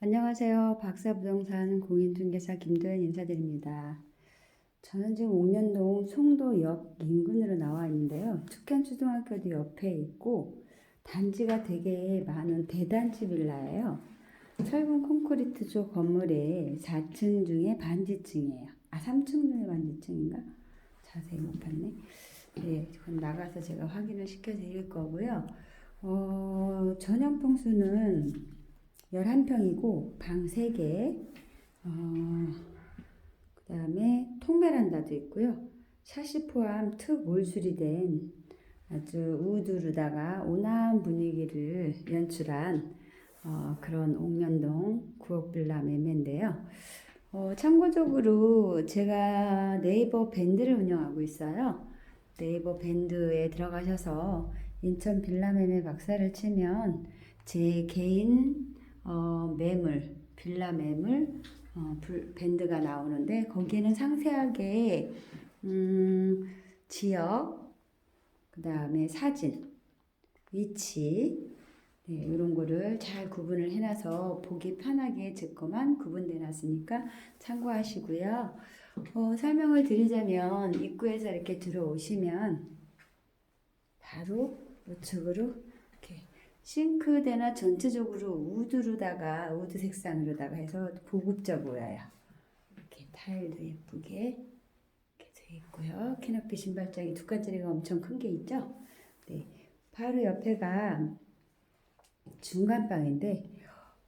안녕하세요. 박사부동산 공인중개사 김도연 인사드립니다. 저는 지금 옥년동 송도역 인근으로 나와 있는데요. 축현초등학교도 옆에 있고 단지가 되게 많은 대단지 빌라예요. 철근 콘크리트조 건물의 4층 중에 반지층이에요. 아, 3층 중에 반지층인가? 자세히 못 봤네. 네, 그건 나가서 제가 확인을 시켜드릴 거고요. 어, 전용 평수는 11평이고 방 3개. 어, 그 다음에 통베란다도 있고요. 샤시 포함 특 몰수리 된 아주 우드로다가 온화한 분위기를 연출한 어, 그런 옥년동 구옥빌라 매매인데요. 어, 참고적으로 제가 네이버 밴드를 운영하고 있어요. 네이버 밴드에 들어가셔서 인천 빌라 매매 박사를 치면 제 개인 어, 매물, 빌라 매물 어, 불- 밴드가 나오는데 거기에는 상세하게 음, 지역, 그 다음에 사진, 위치 네, 이런 거를 잘 구분을 해놔서 보기 편하게 제 것만 구분돼 놨으니까 참고하시고요. 어, 설명을 드리자면 입구에서 이렇게 들어오시면 바로 우측으로 싱크대나 전체적으로 우드로다가 우드 색상으로다가 해서 고급져 보여요. 이렇게 타일도 예쁘게 이렇게 돼 있고요. 키높이 신발장이 두 칸짜리가 엄청 큰 게 있죠. 네, 바로 옆에가 중간 방인데,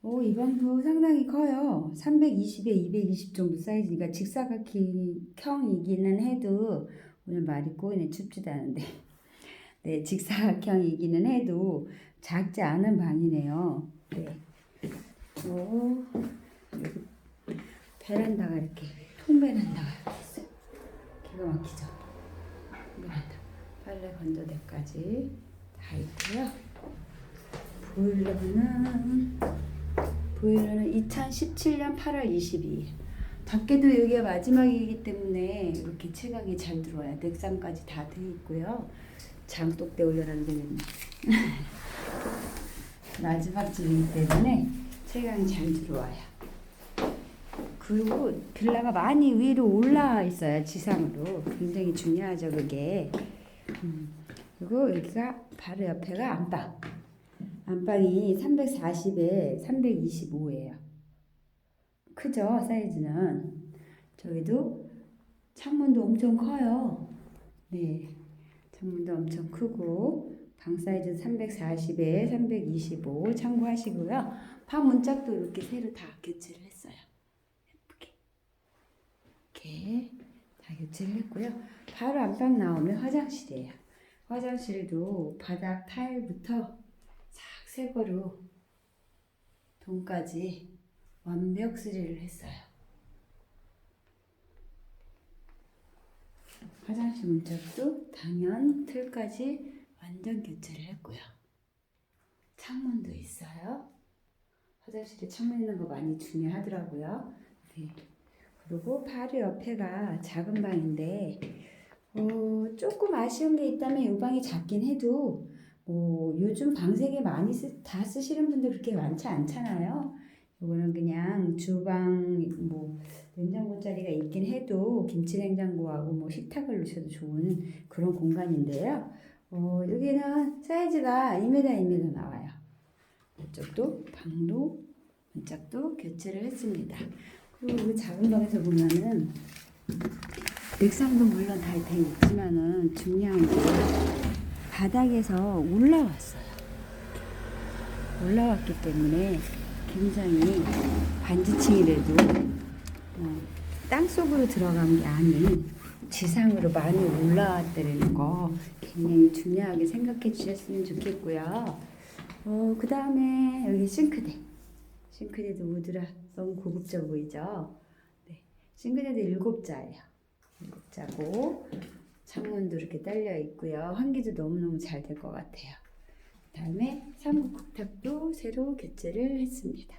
오, 이 방도 상당히 커요. 320에 220 정도 사이즈니까 직사각형이기는 해도 오늘 말이 꼬이네 춥지도 않은데. 네, 직사각형이기는 해도 작지 않은 방이네요. 네. 오, 여기 베란다가 이렇게 통베란다가 이렇게 있어요. 기가 막히죠. 베란다. 빨래 건조대까지 다 있고요. 보일러는 보일러는 2017년 8월 22일. 밖에도 여기가 마지막이기 때문에 이렇게 채광이 잘 들어와요. 넥상까지 다 돼 있고요. 장독대 올려놓은 데는 마지막 집이기 때문에 채광이 잘 들어와요. 그리고 빌라가 많이 위로 올라와 있어요. 지상으로. 굉장히 중요하죠, 그게. 음. 그리고 여기가 바로 옆에가 안방. 안방이 340에 325예요. 크죠, 사이즈는. 저기도 창문도 엄청 커요. 네. 창문도 엄청 크고 방 사이즈 340에 325 참고하시고요. 방 문짝도 이렇게 새로 다 교체를 했어요. 예쁘게 이렇게 다 교체를 했고요. 바로 안방 나오면 화장실이에요. 화장실도 바닥 타일부터 싹 새거로 돈까지 완벽 수리를 했어요. 화장실 문짝도 당연 틀까지 완전 교체를 했고요. 창문도 있어요. 화장실에 창문 있는 거 많이 중요하더라고요. 네. 그리고 바로 옆에가 작은 방인데 어, 조금 아쉬운 게 있다면 이 방이 작긴 해도 뭐 요즘 방세개 많이 쓰, 다 쓰시는 분들 그렇게 많지 않잖아요. 이거는 그냥 주방 뭐 냉장고 자리가 있긴 해도 김치 냉장고하고 뭐 식탁을 놓으셔도 좋은 그런 공간인데요. 어, 여기는 사이즈가 2m, 2m 나와요. 이쪽도 방도 문짝도 교체를 했습니다. 그리고 그 작은 방에서 보면은 넥상도 물론 다 돼 있지만은 중요한 게 바닥에서 올라왔어요. 올라왔기 때문에 굉장히 반지층이라도 어, 땅 속으로 들어간 게 아닌 지상으로 많이 올라왔다는 거 굉장히 중요하게 생각해 주셨으면 좋겠고요. 어, 그 다음에 여기 싱크대. 싱크대도 우드라 너무 고급져 보이죠? 네. 싱크대도 일곱 자예요. 일곱 자고 창문도 이렇게 딸려 있고요. 환기도 너무너무 잘 될 것 같아요. 그 다음에 삼국 국탑도 새로 교체를 했습니다.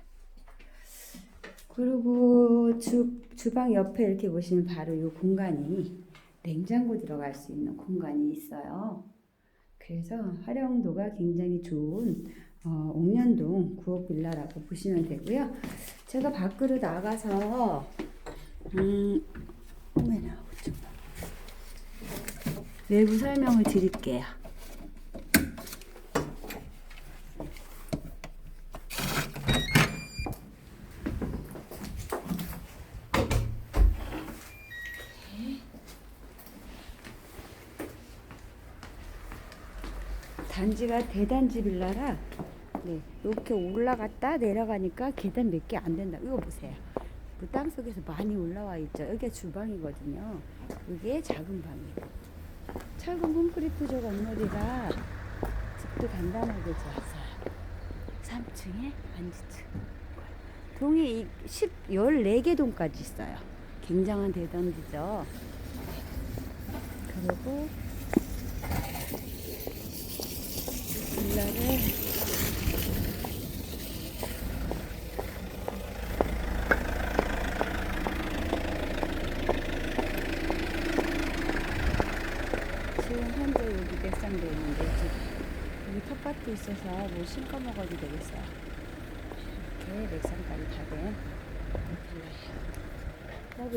그리고 주, 주방 옆에 이렇게 보시면 바로 이 공간이 냉장고 들어갈 수 있는 공간이 있어요. 그래서 활용도가 굉장히 좋은 어, 옥년동 구옥 빌라라고 보시면 되고요. 제가 밖으로 나가서 음, 외부 설명을 드릴게요. 단지가 대단지 빌라라 네, 이렇게 올라갔다 내려가니까 계단 몇 개 안 된다. 이거 보세요. 그 땅 속에서 많이 올라와 있죠. 여기가 주방이거든요. 이게 작은 방이에요. 철근 콘크리트조 건물이라 집도 단단하게 지었어요. 3층에 반지층. 동이 10, 14개 동까지 있어요. 굉장한 대단지죠. 그리고 빌라를 지금 현재 여기 맥상되어 있는데 여기 텃밭도 있어서 뭐 심까 먹어도 되겠어요. 이렇게 맥상까지 다된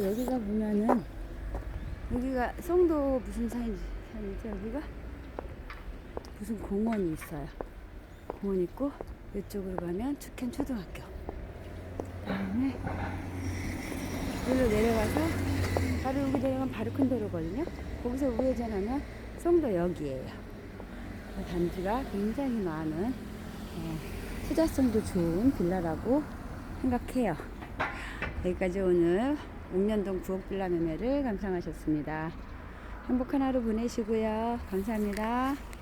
여기가 보면은 여기가 송도 무슨 산이지? 산이죠 여기가? 무슨 공원이 있어요. 공원 있고 이쪽으로 가면 축현 초등학교. 그다음에 여기로 내려가서 바로 여기 내려가면 바로 큰 도로거든요. 거기서 우회전하면 송도역이에요. 그 단지가 굉장히 많은 어, 투자성도 좋은 빌라라고 생각해요. 여기까지 오늘 옥년동 구옥 빌라 매매를 감상하셨습니다. 행복한 하루 보내시고요. 감사합니다.